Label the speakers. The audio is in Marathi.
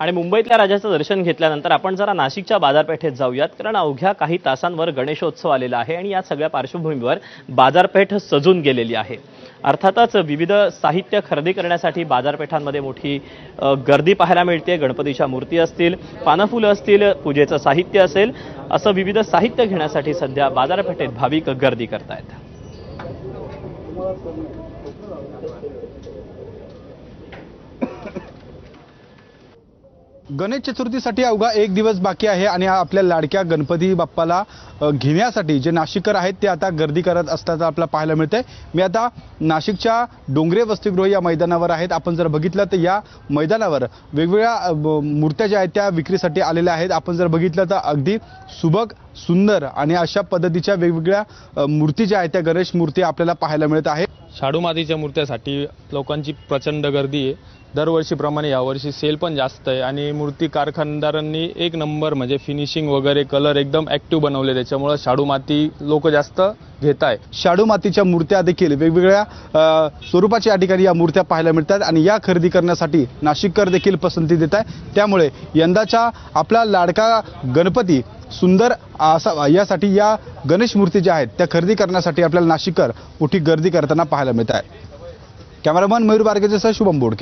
Speaker 1: आणि मुंबईतल्या राजाचं दर्शन घेतल्यानंतर आपण जरा नाशिकच्या बाजारपेठेत जाऊयात कारण अवघ्या काही तासांवर गणेशोत्सव आलेला आहे आणि या सगळ्या पार्श्वभूमीवर बाजारपेठ सजून गेलेली आहे. अर्थातच विविध साहित्य खरेदी करण्यासाठी बाजारपेठांमध्ये मोठी गर्दी पाहायला मिळते गणपतीच्या मूर्ती असतील पानफुलं असतील पूजेचं साहित्य असेल असं विविध साहित्य घेण्यासाठी सध्या बाजारपेठेत भाविक गर्दी करतायत.
Speaker 2: गणेश चतुर्थीसाठी अवघा एक दिवस बाकी आहे आणि आपल्या लाडक्या गणपती बाप्पाला घेण्यासाठी जे नाशिककर आहेत ते आता गर्दी करत असल्याचं आपल्याला पाहायला मिळते मी आता नाशिकच्या डोंगरे वसतिगृह या मैदानावर आहेत. आपण जर बघितलं तर या मैदानावर वेगवेगळ्या ब- मूर्त्या ज्या आहेत त्या विक्रीसाठी आलेल्या आहेत. आपण जर बघितलं तर अगदी सुबक सुंदर आणि अशा पद्धतीच्या वेगवेगळ्या मूर्ती ज्या आहेत त्या गणेश मूर्ती आपल्याला पाहायला मिळत आहेत.
Speaker 3: शाडू मातीच्या मूर्त्यासाठी लोकांची प्रचंड गर्दी आहे. दरवर्षीप्रमाणे यावर्षी सेल पण जास्त आहे. आणि मूर्ती कारखानदारांनी एक नंबर म्हणजे फिनिशिंग वगैरे कलर एकदम ॲक्टिव्ह बनवले. त्याच्यामुळं शाडू माती लोक जास्त घेत आहे
Speaker 2: शाडू मातीच्या मूर्त्या देखील वेगवेगळ्या स्वरूपाच्या या ठिकाणी या मूर्त्या पाहायला मिळतात आणि या खरेदी करण्यासाठी नाशिककर देखील पसंती देत आहे. त्यामुळे यंदाच्या आपला लाडका गणपती सुंदर असा यासाठी या गणेश मूर्ती ज्या आहेत त्या खरेदी करण्यासाठी आपल्याला नाशिककर मोठी गर्दी करताना पाहायला मिळत आहे. कॅमेरामन मयूर बारगेचे सह शुभम बोडके.